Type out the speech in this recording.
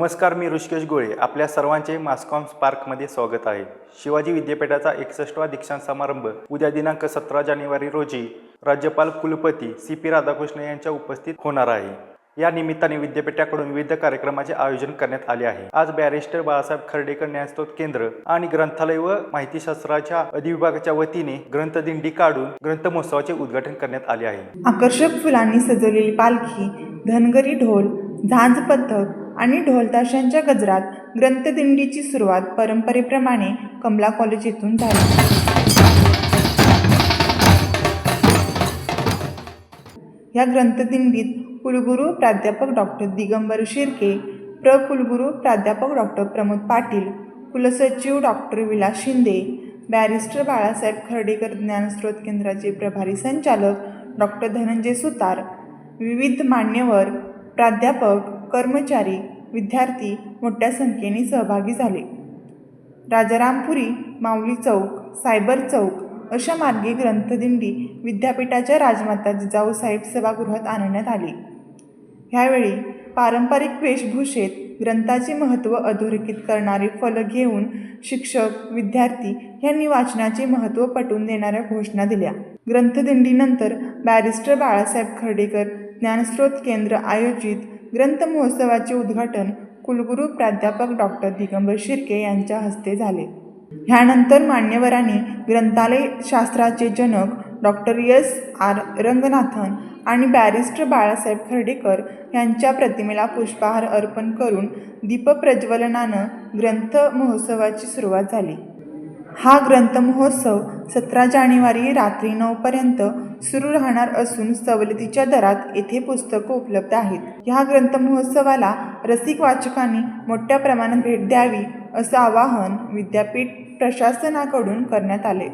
नमस्कार मी ऋषिकेश गोळे. आपल्या सर्वांचे मास्कॉम स्पार्कमध्ये स्वागत आहे. शिवाजी विद्यापीठाचा एकसष्टवा दीक्षांत समारंभ उद्या दिनांक सतरा जानेवारी रोजी राज्यपाल कुलपती सी पी राधाकृष्ण यांच्या उपस्थित होणार आहे. या निमित्ताने विद्यापीठाकडून विविध कार्यक्रमाचे आयोजन करण्यात आले आहे. आज बॅरिस्टर बाळासाहेब खर्डेकर ज्ञानस्रोत केंद्र आणि ग्रंथालय व माहितीशास्त्राच्या अधिविभागाच्या वतीने ग्रंथदिंडी काढून ग्रंथमहोत्सवाचे उद्घाटन करण्यात आले आहे. आकर्षक फुलांनी सजवलेली पालखी धनगरी ढोल झांज पथक आणि ढोलताशांच्या गजरात ग्रंथदिंडीची सुरुवात परंपरेप्रमाणे कमला कॉलेज येथून झाली. या ग्रंथदिंडीत कुलगुरू प्राध्यापक डॉक्टर दिगंबर शिर्के प्र कुलगुरू प्राध्यापक डॉक्टर प्रमोद पाटील कुलसचिव डॉक्टर विलास शिंदे बॅरिस्टर बाळासाहेब खर्डेकर ज्ञानस्रोत केंद्राचे प्रभारी संचालक डॉक्टर धनंजय सुतार विविध मान्यवर प्राध्यापक कर्मचारी विद्यार्थी मोठ्या संख्येने सहभागी झाले. राजारामपुरी माऊली चौक सायबर चौक अशा मार्गे ग्रंथदिंडी विद्यापीठाच्या राजमाता जिजाऊसाहेब सभागृहात आणण्यात आली. ह्यावेळी पारंपरिक वेशभूषेत ग्रंथाचे महत्त्व अधोरेखित करणारे फलक घेऊन शिक्षक विद्यार्थी यांनी वाचनाचे महत्त्व पटवून देणाऱ्या घोषणा दिल्या. ग्रंथदिंडीनंतर बॅरिस्टर बाळासाहेब खर्डेकर ज्ञानस्रोत केंद्र आयोजित ग्रंथ महोत्सवाचे उद्घाटन कुलगुरू प्राध्यापक डॉक्टर दिगंबर शिर्के यांच्या हस्ते झाले. ह्यानंतर मान्यवरांनी ग्रंथालय शास्त्राचे जनक डॉक्टर एस. आर. रंगनाथन आणि बॅरिस्टर बाळासाहेब खर्डेकर यांच्या प्रतिमेला पुष्पहार अर्पण करून दीपप्रज्वलनानं ग्रंथ महोत्सवाची सुरुवात झाली. हा ग्रंथ महोत्सव सतरा जानेवारी रात्री नऊपर्यंत सुरू राहणार असून सवलतीच्या दरात येथे पुस्तकं उपलब्ध आहेत. ह्या ग्रंथ महोत्सवाला रसिक वाचकांनी मोठ्या प्रमाणात भेट द्यावी असं आवाहन विद्यापीठ प्रशासनाकडून करण्यात आले.